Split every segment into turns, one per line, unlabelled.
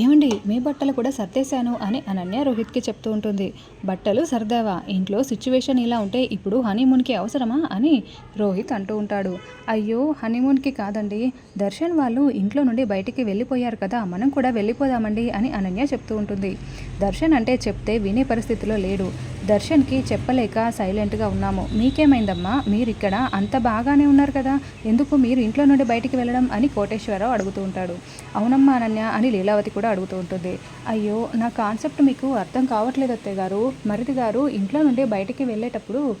ఏమండి మీ బట్టలు కూడా సర్దేశాను అని అనన్య రోహిత్కి చెప్తూ ఉంటుంది. బట్టలు సర్దావా? ఇంట్లో సిచ్యువేషన్ ఇలా ఉంటే ఇప్పుడు హనీమూన్కి అవసరమా అని రోహిత్ అంటూ ఉంటాడు. అయ్యో హనీమూన్కి కాదండి. దర్శన్ వాళ్ళు ఇంట్లో నుండి బయటికి వెళ్ళిపోయారు కదా మనం కూడా వెళ్ళిపోదామండి అని అనన్య చెప్తూ ఉంటుంది. దర్శన్ అంటే చెప్తే వినే పరిస్థితిలో లేడు. దర్శన్కి చెప్పలేక సైలెంట్గా ఉన్నాము. మీకేమైందమ్మా? మీరు ఇక్కడ అంత బాగానే ఉన్నారు కదా? ఎందుకు మీరు ఇంట్లో నుండి బయటికి వెళ్ళడం అని కోటేశ్వరరావు అడుగుతూ ఉంటాడు. అవునమ్మా అనన్య అని లీలావతి కూడా అడుగుతూ ఉంటుంది. అయ్యో నా కాన్సెప్ట్ మీకు అర్థం కావట్లేదు అత్తయ్య గారు. మరిది గారు ఇంట్లో నుండి బయటికి వెళ్ళేటప్పుడు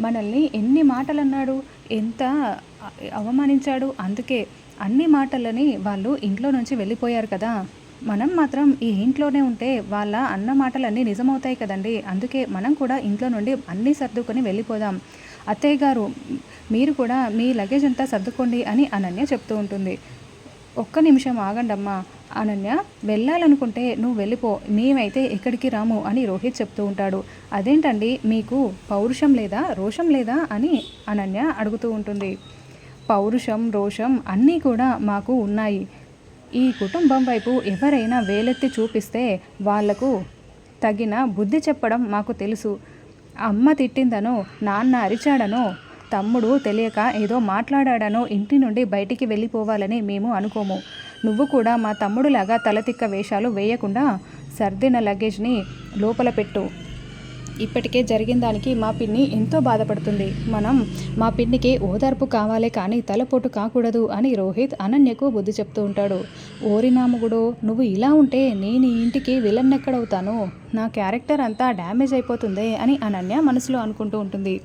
మనల్ని ఎన్ని మాటలు అన్నాడు ఎంత అవమానించాడు? అందుకే అన్ని మాటలని వాళ్ళు ఇంట్లో నుంచి వెళ్ళిపోయారు కదా? మనం మాత్రం ఈ ఇంట్లోనే ఉంటే వాళ్ళ అన్న మాటలన్నీ నిజమవుతాయి కదండి. అందుకే మనం కూడా ఇంట్లో నుండి అన్నీ సర్దుకొని వెళ్ళిపోదాం. అత్తయ్య గారు మీరు కూడా మీ లగేజ్ అంతా సర్దుకోండి అని అనన్య చెప్తూ ఉంటుంది. ఒక్క నిమిషం ఆగండమ్మా. అనన్య వెళ్ళాలనుకుంటే నువ్వు వెళ్ళిపో. మేమైతే ఎక్కడికి రాము అని రోహిత్ చెప్తూ ఉంటాడు. అదేంటండి? మీకు పౌరుషం లేదా? రోషం లేదా? అని అనన్య అడుగుతూ ఉంటుంది. పౌరుషం రోషం అన్నీ కూడా మాకు ఉన్నాయి. ఈ కుటుంబం వైపు ఎవరైనా వేలెత్తి చూపిస్తే వాళ్ళకు తగిన బుద్ధి చెప్పడం మాకు తెలుసు. అమ్మ తిట్టిందనో నాన్న అరిచాడనో తమ్ముడు తెలియక ఏదో మాట్లాడాడనో ఇంటి నుండి బయటికి వెళ్ళిపోవాలని మేము అనుకోము. నువ్వు కూడా మా తమ్ముడులాగా తలతిక్క వేషాలు వేయకుండా సర్దిన లగేజ్ని లోపల పెట్టు. ఇప్పటికే జరిగిన దానికి మా పిన్ని ఎంతో బాధపడుతుంది. మనం మా పిన్నికి ఓదార్పు కావాలే కానీ తలపోటు కాకూడదు అని రోహిత్ అనన్యకు బుద్ధి చెప్తూ ఉంటాడు. ఓరినాముగుడు నువ్వు ఇలా ఉంటే నేను ఈ ఇంటికి విలన్ ఎక్కడవుతాను నా క్యారెక్టర్ అంతా డ్యామేజ్ అయిపోతుంది అని అనన్య మనసులో అనుకుంటూ ఉంటుంది.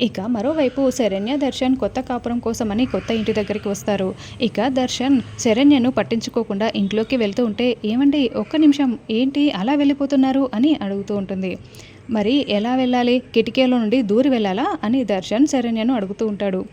ఇక మరోవైపు శరణ్య దర్శన్ కొత్త కాపురం కోసమని కొత్త ఇంటి దగ్గరికి వస్తారు. ఇక దర్శన్ శరణ్యను పట్టించుకోకుండా ఇంట్లోకి వెళ్తూ ఉంటే ఏమండి ఒక్క నిమిషం ఏంటి అలా వెళ్ళిపోతున్నారు? అని అడుగుతూ ఉంటుంది. మరి ఎలా వెళ్ళాలి? కిటికీలో నుండి దూరి వెళ్ళాలా? అని దర్శన్ శరణ్యను అడుగుతూ ఉంటాడు.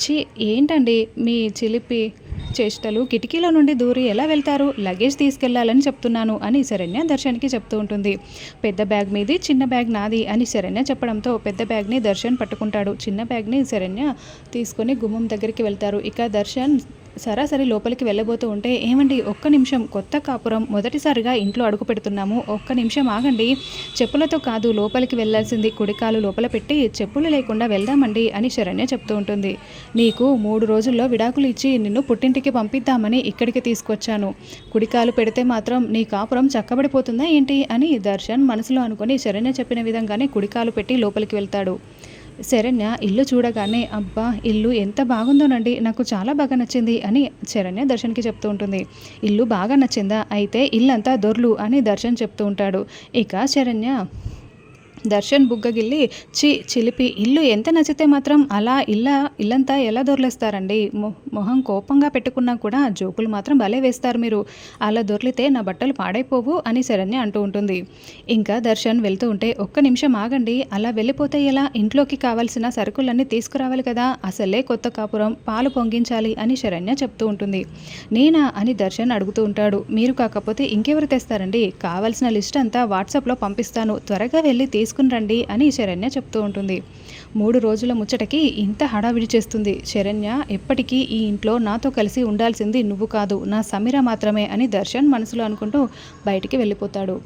చి ఏంటండి? మీ చిలిపి చేష్టలు కిటికీలో నుండి దూరి ఎలా వెళ్తారు? లగేజ్ తీసుకెళ్ళాలని చెప్తున్నాను అని శరణ్య దర్శన్కి చెప్తూ ఉంటుంది. పెద్ద బ్యాగ్ మీది చిన్న బ్యాగ్ నాది అని శరణ్య చెప్పడంతో పెద్ద బ్యాగ్ని దర్శన్ పట్టుకుంటాడు. చిన్న బ్యాగ్ని శరణ్య తీసుకొని గుమ్మం దగ్గరికి వెళ్తారు. ఇక దర్శన్ సరాసరి లోపలికి వెళ్ళబోతూ ఉంటే ఏమండి ఒక్క నిమిషం కొత్త కాపురం మొదటిసారిగా ఇంట్లో అడుగు పెడుతున్నాము. ఒక్క నిమిషం ఆగండి. చెప్పులతో కాదు లోపలికి వెళ్ళాల్సింది కుడికాలు లోపల పెట్టి చెప్పులు లేకుండా వెళ్దామండి అని శరణ్య చెప్తూ ఉంటుంది. నీకు మూడు రోజుల్లో విడాకులు ఇచ్చి నిన్ను పుట్టింటికి పంపిద్దామని ఇక్కడికి తీసుకొచ్చాను. కుడికాలు పెడితే మాత్రం నీ కాపురం చక్కబడిపోతుందా ఏంటి? అని దర్శన్ మనసులో అనుకుని శరణ్య చెప్పిన విధంగానే కుడికాలు పెట్టి లోపలికి వెళ్తాడు. శరణ్య ఇల్లు చూడగానే అబ్బా ఇల్లు ఎంత బాగుందోనండి నాకు చాలా బాగా నచ్చింది అని శరణ్య దర్శన్కి చెప్తూ ఉంటుంది. ఇల్లు బాగా నచ్చిందా? అయితే ఇల్లంతా దొర్లు అని దర్శన్ చెప్తూ ఉంటాడు. ఇక శరణ్య దర్శన్ బుగ్గగిల్లి చి చిలిపి ఇల్లు ఎంత నచ్చితే మాత్రం అలా ఇల్ల ఇల్లంతా ఎలా దొర్లేస్తారండి? మొహం కోపంగా పెట్టుకున్నా కూడా జోకులు మాత్రం భలే వేస్తారు మీరు. అలా దొర్లితే నా బట్టలు పాడైపోవు అని శరణ్య అంటూ ఉంటుంది. ఇంకా దర్శన్ వెళ్తూ ఉంటే ఒక్క నిమిషం ఆగండి. అలా వెళ్ళిపోతే ఎలా? ఇంట్లోకి కావాల్సిన సరుకులన్నీ తీసుకురావాలి కదా? అసలే కొత్త కాపురం పాలు పొంగించాలి అని శరణ్య చెప్తూ ఉంటుంది. నేనా? అని దర్శన్ అడుగుతూ ఉంటాడు. మీరు కాకపోతే ఇంకెవరు తెస్తారండి? కావాల్సిన లిస్ట్ అంతా వాట్సాప్లో పంపిస్తాను. త్వరగా వెళ్ళి తీసుకు తీసుకుని రండి అని శరణ్య చెప్తూ ఉంటుంది. మూడు రోజుల ముచ్చటకి ఇంత హడావిడి చేస్తుంది. శరణ్య ఎప్పటికీ ఈ ఇంట్లో నాతో కలిసి ఉండాల్సింది నువ్వు కాదు నా సమీర మాత్రమే అని దర్శన్ మనసులో అనుకుంటూ బయటికి వెళ్ళిపోతాడు.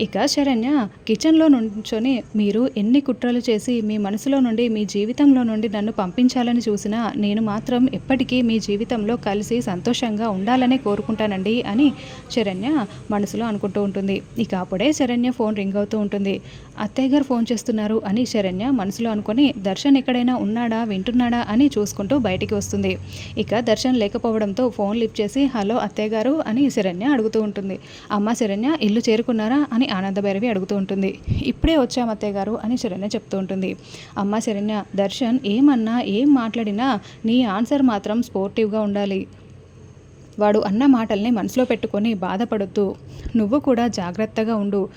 ఇక శరణ్య కిచెన్లో నుంచొని మీరు ఎన్ని కుట్రలు చేసి మీ మనసులో నుండి మీ జీవితంలో నుండి నన్ను పంపించాలని చూసినా నేను మాత్రం ఎప్పటికీ మీ జీవితంలో కలిసి సంతోషంగా ఉండాలనే కోరుకుంటానండి అని శరణ్య మనసులో అనుకుంటూ ఉంటుంది. ఇక అప్పుడే శరణ్య ఫోన్ రింగ్ అవుతూ ఉంటుంది. అత్తయ్య గారు ఫోన్ చేస్తున్నారు అని శరణ్య మనసులో అనుకొని దర్శన్ ఎక్కడైనా ఉన్నాడా వింటున్నాడా? అని చూసుకుంటూ బయటికి వస్తుంది. ఇక దర్శన్ లేకపోవడంతో ఫోన్ లిఫ్ట్ చేసి హలో అత్తయ్య గారు అని శరణ్య అడుగుతూ ఉంటుంది. అమ్మ శరణ్య ఇల్లు చేరుకున్నారా? అని అని ఆనందభైరవి అడుగుతూ ఉంటుంది. ఇప్పుడే వచ్చాం అత్తయ్య గారు అని శరణ్య చెప్తూ ఉంటుంది. అమ్మ శరణ్య దర్శన్ ఏమన్నా ఏం మాట్లాడినా నీ ఆన్సర్ మాత్రం స్పోర్టివ్గా ఉండాలి. వాడు అన్న మాటల్ని మనసులో పెట్టుకొని బాధపడొద్దు. నువ్వు కూడా జాగ్రత్తగా ఉండు.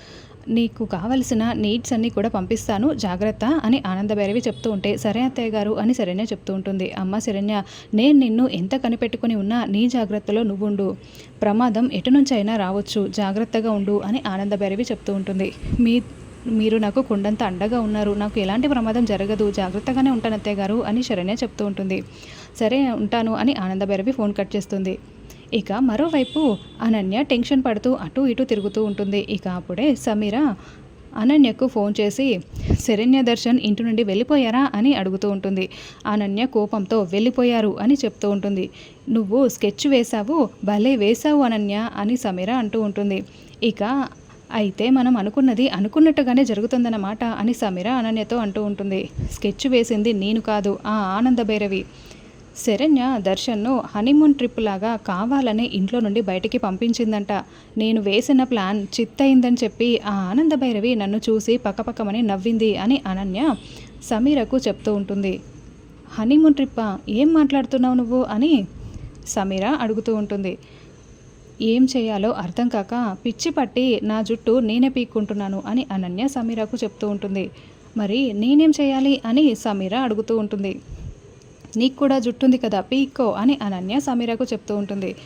నీకు కావలసిన నీడ్స్ అన్నీ కూడా పంపిస్తాను జాగ్రత్త అని ఆనందభైరవి చెప్తూ ఉంటే సరే అత్తయ్య గారు అని శరణ్య చెప్తూ ఉంటుంది. అమ్మ శరణ్య నేను నిన్ను ఎంత కనిపెట్టుకుని ఉన్నా నీ జాగ్రత్తలో నువ్వుండు. ప్రమాదం ఎటు నుంచి అయినా రావచ్చు జాగ్రత్తగా ఉండు అని ఆనందభైరవి చెప్తూ ఉంటుంది. మీ మీరు నాకు కొండంత అండగా ఉన్నారు నాకు ఎలాంటి ప్రమాదం జరగదు జాగ్రత్తగానే ఉంటాను అత్తయ్య గారు అని శరణ్య చెప్తూ ఉంటుంది. సరే ఉంటాను అని ఆనందభైరవి ఫోన్ కట్ చేస్తుంది. ఇక మరోవైపు అనన్య టెన్షన్ పడుతూ అటు ఇటు తిరుగుతూ ఉంటుంది. ఇక అప్పుడే సమీర అనన్యకు ఫోన్ చేసి శరణ్య దర్శన్ ఇంటి నుండి వెళ్ళిపోయారా? అని అడుగుతూ ఉంటుంది. అనన్య కోపంతో వెళ్ళిపోయారు అని చెప్తూ ఉంటుంది. నువ్వు స్కెచ్ వేశావు? భలే వేశావు అనన్య అని సమీర అంటూ ఉంటుంది. ఇక అయితే మనం అనుకున్నది అనుకున్నట్టుగానే జరుగుతుందన్నమాట అని సమీర అనన్యతో అంటూ ఉంటుంది. స్కెచ్ వేసింది నేను కాదు ఆ ఆనంద భైరవి. శరణ్య దర్శన్ను హనీమూన్ ట్రిప్ లాగా కావాలని ఇంట్లో నుండి బయటికి పంపించిందంట. నేను వేసిన ప్లాన్ చిత్తయిందని చెప్పి ఆ ఆనంద భైరవి నన్ను చూసి పక్కపక్కమని నవ్వింది అని అనన్య సమీరకు చెప్తూ ఉంటుంది. హనీమూన్ ట్రిప్పా? ఏం మాట్లాడుతున్నావు నువ్వు? అని సమీర అడుగుతూ ఉంటుంది. ఏం చేయాలో అర్థం కాక పిచ్చి పట్టి నా జుట్టు నేనే పీక్కుంటున్నాను అని అనన్య సమీరకు చెప్తూ ఉంటుంది. మరి నేనేం చేయాలి? అని సమీర అడుగుతూ ఉంటుంది. నీకు కూడా జుట్టుంది కదా పీక్కో అని అనన్య సమీరకు చెప్తూ ఉంటుంది.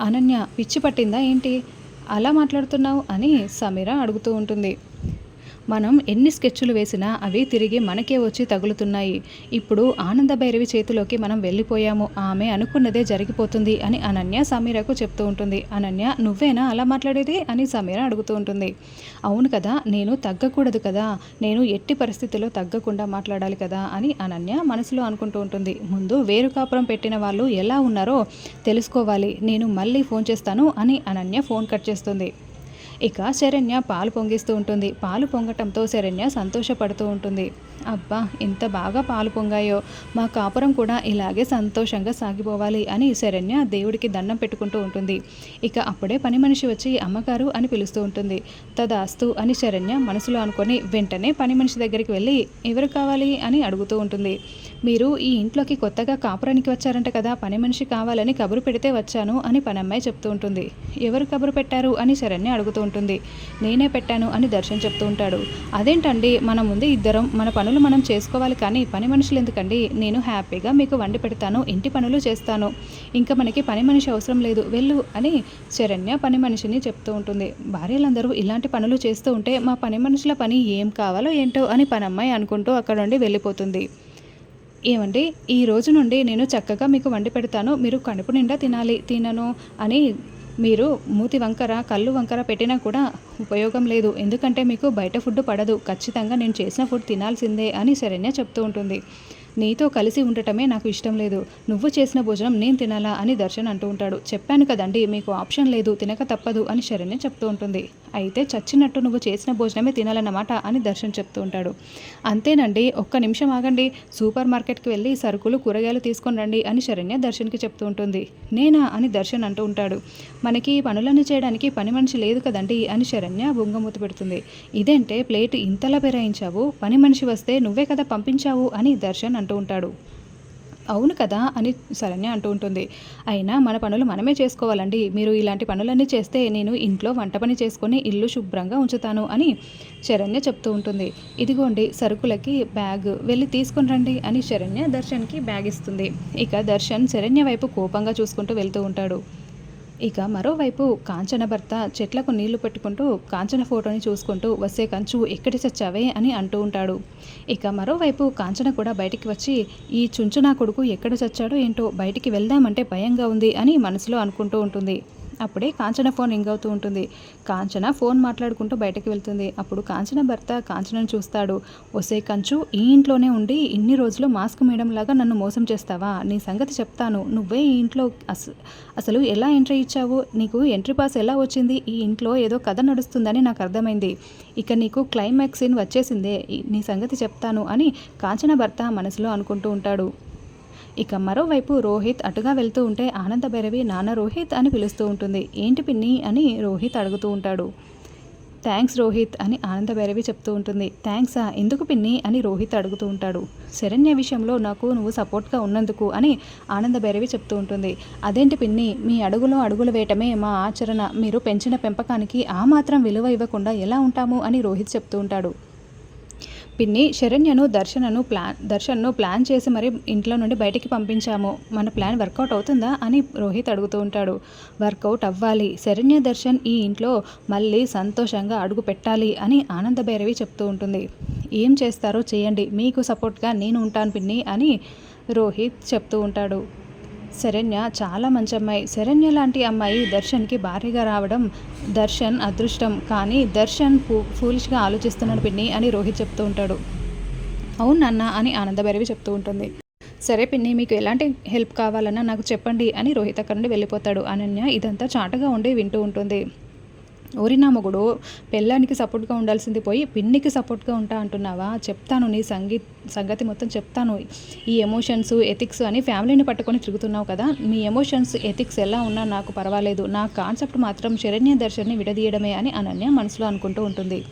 అనన్య పిచ్చి పట్టిందా ఏంటి? అలా మాట్లాడుతున్నావు అని సమీర అడుగుతూ ఉంటుంది. మనం ఎన్ని స్కెచ్లు వేసినా అవి తిరిగి మనకే వచ్చి తగులుతున్నాయి. ఇప్పుడు ఆనంద భైరవి చేతిలోకి మనం వెళ్ళిపోయాము. ఆమె అనుకున్నదే జరిగిపోతుంది అని అనన్య సమీరకు చెప్తూ ఉంటుంది. అనన్య నువ్వేనా అలా మాట్లాడేది? అని సమీర అడుగుతూ ఉంటుంది. అవును కదా నేను తగ్గకూడదు కదా. నేను ఎట్టి పరిస్థితిలో తగ్గకుండా మాట్లాడాలి కదా అని అనన్య మనసులో అనుకుంటూ ఉంటుంది. ముందు వేరు కాపురం పెట్టిన వాళ్ళు ఎలా ఉన్నారో తెలుసుకోవాలి. నేను మళ్ళీ ఫోన్ చేస్తాను అని అనన్య ఫోన్ కట్ చేస్తుంది. ఇక శరణ్య పాలు పొంగిస్తూ ఉంటుంది. పాలు పొంగటంతో శరణ్య సంతోషపడుతూ ఉంటుంది. అబ్బా ఎంత బాగా పాలు పొంగాయో. మా కాపురం కూడా ఇలాగే సంతోషంగా సాగిపోవాలి అని శరణ్య దేవుడికి దండం పెట్టుకుంటూ ఉంటుంది. ఇక అప్పుడే పని మనిషి వచ్చి అమ్మగారు అని పిలుస్తూ ఉంటుంది. తదాస్తు అని శరణ్య మనసులో అనుకొని వెంటనే పని మనిషి దగ్గరికి వెళ్ళి ఎవరు కావాలి? అని అడుగుతూ ఉంటుంది. మీరు ఈ ఇంట్లోకి కొత్తగా కాపురానికి వచ్చారంట కదా పని మనిషి కావాలని కబురు పెడితే వచ్చాను అని పనమ్మాయి చెప్తూ ఉంటుంది. ఎవరు కబురు పెట్టారు? అని శరణ్య అడుగుతూ ఉంటుంది. నేనే పెట్టాను అని దర్శన్ చెప్తూ ఉంటాడు. అదేంటండి? మన ముందు ఇద్దరం మన పనులు మనం చేసుకోవాలి కానీ పని మనుషులు ఎందుకండి? నేను హ్యాపీగా మీకు వండి పెడతాను ఇంటి పనులు చేస్తాను. ఇంకా మనకి పని మనిషి అవసరం లేదు. వెళ్ళు అని శరణ్య పని మనిషిని చెప్తూ ఉంటుంది. భార్యలందరూ ఇలాంటి పనులు చేస్తూ ఉంటే మా పని మనుషుల పని ఏం కావాలో ఏంటో అని పనమ్మాయి అనుకుంటూ అక్కడ నుండి వెళ్ళిపోతుంది. ఏమండి? ఈ రోజు నుండి నేను చక్కగా మీకు వండి పెడతాను. మీరు కడుపు నిండా తినాలి తినను అని మీరు మూతి వంకర కళ్ళు వంకర పెట్టినా కూడా ఉపయోగం లేదు. ఎందుకంటే మీకు బయట ఫుడ్ పడదు. ఖచ్చితంగా నేను చేసిన ఫుడ్ తినాల్సిందే అని శరణ్య చెప్తూ ఉంటుంది. నీతో కలిసి ఉండటమే నాకు ఇష్టం లేదు. నువ్వు చేసిన భోజనం నేను తినాలా అని దర్శన్ అంటూ ఉంటాడు. చెప్పాను కదండి మీకు ఆప్షన్ లేదు. తినక తప్పదు అని శరణ్య చెప్తూ ఉంటుంది. అయితే చచ్చినట్టు నువ్వు చేసిన భోజనమే తినాలన్నమాట అని దర్శన్ చెప్తూ ఉంటాడు. అంతేనండి ఒక్క నిమిషం ఆగండి సూపర్ మార్కెట్కి వెళ్ళి సరుకులు కూరగాయలు తీసుకొని రండి అని శరణ్య దర్శన్కి చెప్తూ ఉంటుంది. నేనా అని దర్శన్ అంటూ ఉంటాడు. మనకి పనులన్నీ చేయడానికి పని మనిషి లేదు కదండి అని శరణ్య బొంగమూత పెడుతుంది. ఇదేంటే ప్లేట్ ఇంతలా పెరాయించావు పని మనిషి వస్తే నువ్వే కదా పంపించావు అని దర్శన్ అంటూ ఉంటాడు. అవును కదా అని శరణ్య అంటూ ఉంటుంది. అయినా మన పనులు మనమే చేసుకోవాలండి. మీరు ఇలాంటి పనులన్నీ చేస్తే నేను ఇంట్లో వంట పని చేసుకొని ఇల్లు శుభ్రంగా ఉంచుతాను అని శరణ్య చెప్తూ ఉంటుంది. ఇదిగోండి సరుకులకి బ్యాగ్ వెళ్ళి తీసుకుని రండి అని శరణ్య దర్శన్కి బ్యాగ్ ఇస్తుంది. ఇక దర్శన్ శరణ్య వైపు కోపంగా చూసుకుంటూ వెళ్తూ ఉంటాడు. ఇక మరోవైపు కాంచన భర్త చెట్లకు నీళ్ళు పెట్టుకుంటూ కాంచన ఫోటోని చూసుకుంటూ వస్తే కంచు ఎక్కడి చచ్చావే? అని అంటూ ఉంటాడు. ఇక మరోవైపు కాంచన కూడా బయటికి వచ్చి ఈ చుంచు నా కొడుకు ఎక్కడ చచ్చాడో ఏంటో బయటికి వెళ్దామంటే భయంగా ఉంది అని మనసులో అనుకుంటూ ఉంటుంది. అప్పుడే కాంచన ఫోన్ రింగ్ అవుతూ ఉంటుంది. కాంచన ఫోన్ మాట్లాడుకుంటూ బయటకు వెళ్తుంది. అప్పుడు కాంచన భర్త కాంచనను చూస్తాడు. ఒసే కంచు ఈ ఇంట్లోనే ఉండి ఇన్ని రోజులు మాస్క్ మేడం లాగా నన్ను మోసం చేస్తావా? నీ సంగతి చెప్తాను. నువ్వే ఈ ఇంట్లో అస అసలు ఎలా ఎంట్రీ ఇచ్చావు? నీకు ఎంట్రీ పాస్ ఎలా వచ్చింది? ఈ ఇంట్లో ఏదో కథ నడుస్తుందని నాకు అర్థమైంది. ఇక నీకు క్లైమాక్స్ సీన్ వచ్చేసిందే. నీ సంగతి చెప్తాను అని కాంచన భర్త మనసులో అనుకుంటూ ఉంటాడు. ఇక మరోవైపు రోహిత్ అటుగా వెళ్తూ ఉంటే ఆనంద భైరవి నాన్న రోహిత్ అని పిలుస్తూ ఉంటుంది. ఏంటి పిన్ని? అని రోహిత్ అడుగుతూ ఉంటాడు. థ్యాంక్స్ రోహిత్ అని ఆనంద భైరవి చెప్తూ ఉంటుంది. థ్యాంక్సా ఎందుకు పిన్ని? అని రోహిత్ అడుగుతూ ఉంటాడు. శరణ్య విషయంలో నాకు నువ్వు సపోర్ట్గా ఉన్నందుకు అని ఆనంద భైరవి చెప్తూ ఉంటుంది. అదేంటి పిన్ని? మీ అడుగులో అడుగులు వేయటమే మా ఆచరణ. మీరు పెంచిన పెంపకానికి ఆ మాత్రం విలువ ఇవ్వకుండా ఎలా ఉంటాము? అని రోహిత్ చెప్తూ ఉంటాడు. పిన్ని శరణ్యను దర్శనను ప్లాన్ దర్శన్ను ప్లాన్ చేసి మరి ఇంట్లో నుండి బయటికి పంపించాము. మన ప్లాన్ వర్కౌట్ అవుతుందా అని రోహిత్ అడుగుతూ ఉంటాడు. వర్కౌట్ అవ్వాలి. శరణ్య దర్శన్ ఈ ఇంట్లో మళ్ళీ సంతోషంగా అడుగు పెట్టాలి అని ఆనంద భైరవి చెప్తూ ఉంటుంది. ఏం చేస్తారో చేయండి. మీకు సపోర్ట్గా నేను ఉంటాను పిన్ని అని రోహిత్ చెప్తూ ఉంటాడు. శరణ్య చాలా మంచి అమ్మాయి. శరణ్య లాంటి అమ్మాయి దర్శన్కి భారీగా రావడం దర్శన్ అదృష్టం. కానీ దర్శన్ ఫూ ఫూలిష్గా ఆలోచిస్తున్నాడు పిన్ని అని రోహిత్ చెప్తూ ఉంటాడు. అవును నాన్న అని ఆనందభైరవి చెప్తూ ఉంటుంది. సరే పిన్ని మీకు ఎలాంటి హెల్ప్ కావాలన్నా నాకు చెప్పండి అని రోహిత్ అక్కడి నుండి వెళ్ళిపోతాడు. అనన్య ఇదంతా చాటుగా ఉండి వింటూ ఉంటుంది. ఓరి నా మొగుడు పెళ్ళానికి సపోర్ట్గా ఉండాల్సింది పోయి పిన్నికి సపోర్ట్గా ఉంటా అంటున్నావా? చెప్తాను నీ సంగీ సంగతి మొత్తం చెప్తాను. ఈ ఎమోషన్స్ ఎథిక్స్ అని ఫ్యామిలీని పట్టుకొని తిరుగుతున్నావు కదా మీ ఎమోషన్స్ ఎథిక్స్ ఎలా ఉన్నా నాకు పర్వాలేదు. నా కాన్సెప్ట్ మాత్రం శరణ్య దర్శన్ని విడదీయడమే అని అనన్య మనసులో అనుకుంటూ ఉంటుంది.